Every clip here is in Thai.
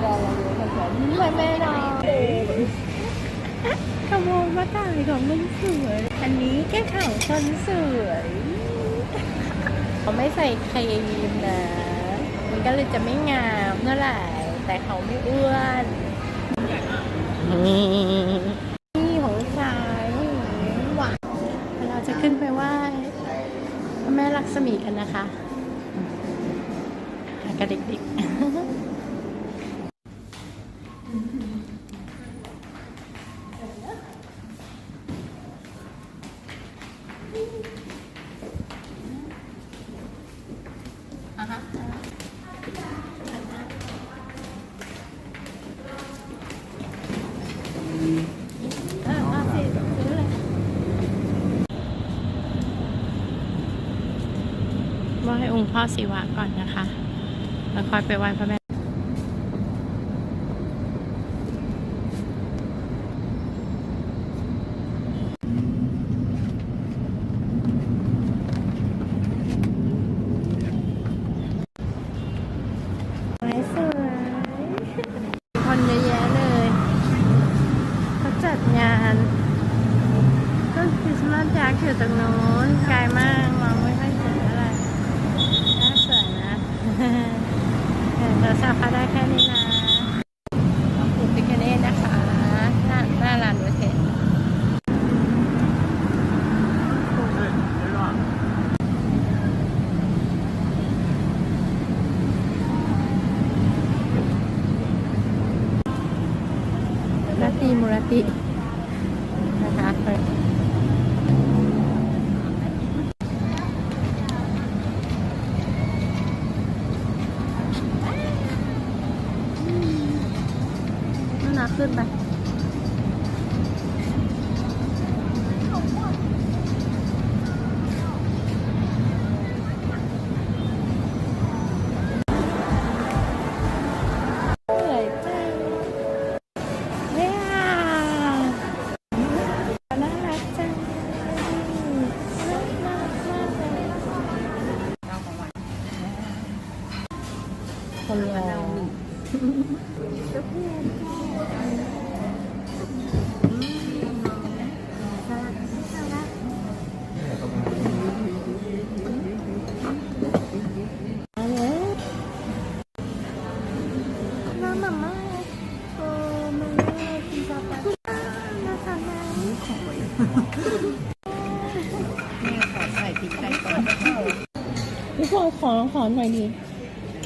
ไม่สนใจเราเลยมันแบบแม่นะขโมยมาถ่ายของมันสวย อันนี้แค่ข่าวคนสวยเขาไม่ใส่ครีมนะ มันก็เลยจะไม่งามเท่าไหร่แต่เขาไม่อ้วนนี่ของชายหวานเราจะขึ้นไปไหว้พระแม่ลักษมีกันนะคะกับเด็กๆ อะฮะไหว้องค์พ่อศิวะก่อนนะคะ แล้วค่อยไปไหว้พระแม่ สวยสวย คนเยอะแยะเลยเขาจัดงานต้นคริสต์มาสยักษ์อยู่ตรงโน้นไกลมากมองไม่ค่อยเห็นอะไรน่าสวยนะ เดี๋ยวเราสับเขาได้แค่นี้นะขอบคุณพิคเนตนะคะหน้าหน้าร้านวัเทนนาตี มูรตินะคะน่ารักขึ้นไป นไหมพี่พลอยขอขอหน่อยดิข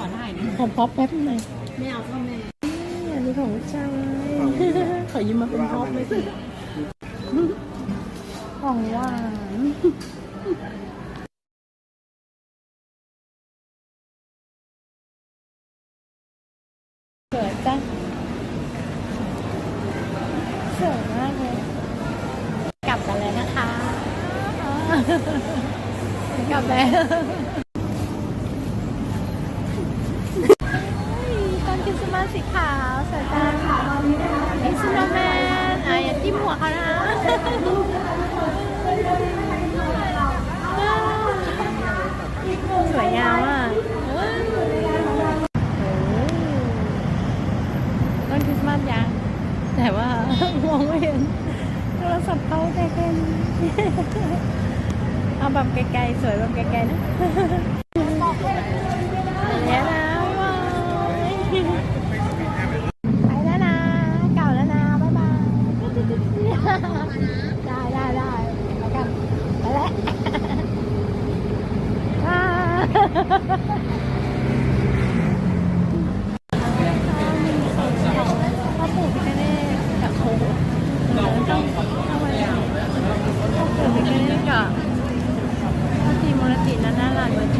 อถ่ายนะขอพอปแป๊บหน่อยไม่เอาพ่อแม่นี่อันนี้ของชายขอยืมมาเป็นพอปเลยสิของหวานสวยจังสวยมากเลย กลับกันแล้วนะคะ กลับแล้ว ต้นคริสต์มาสสีขาวสวยจังมีสโนว์แมนอะอย่าจิ้มหั วเขานะสวยงามอะโอ้ต้นคริสต์มาสยังแต่ว่ามองไม่เห็นโทรศัพท์เขาแต่เป็นเอาแบบไกลๆ สวยแบบไกลๆนะ อย่างเงี้ยนะบ๊ายบายไปแล้วนะ เก่าแล้วนะ บ๊ายบาย ได้ได้ได้แล้วกันไปแล้ว อ่าพ่อปู่พิฆเนศ กับโค้ดต้องทำไมอะพ่อปู่พิฆเนศกับพระตรีมูรตินันนาลานเวอร์เท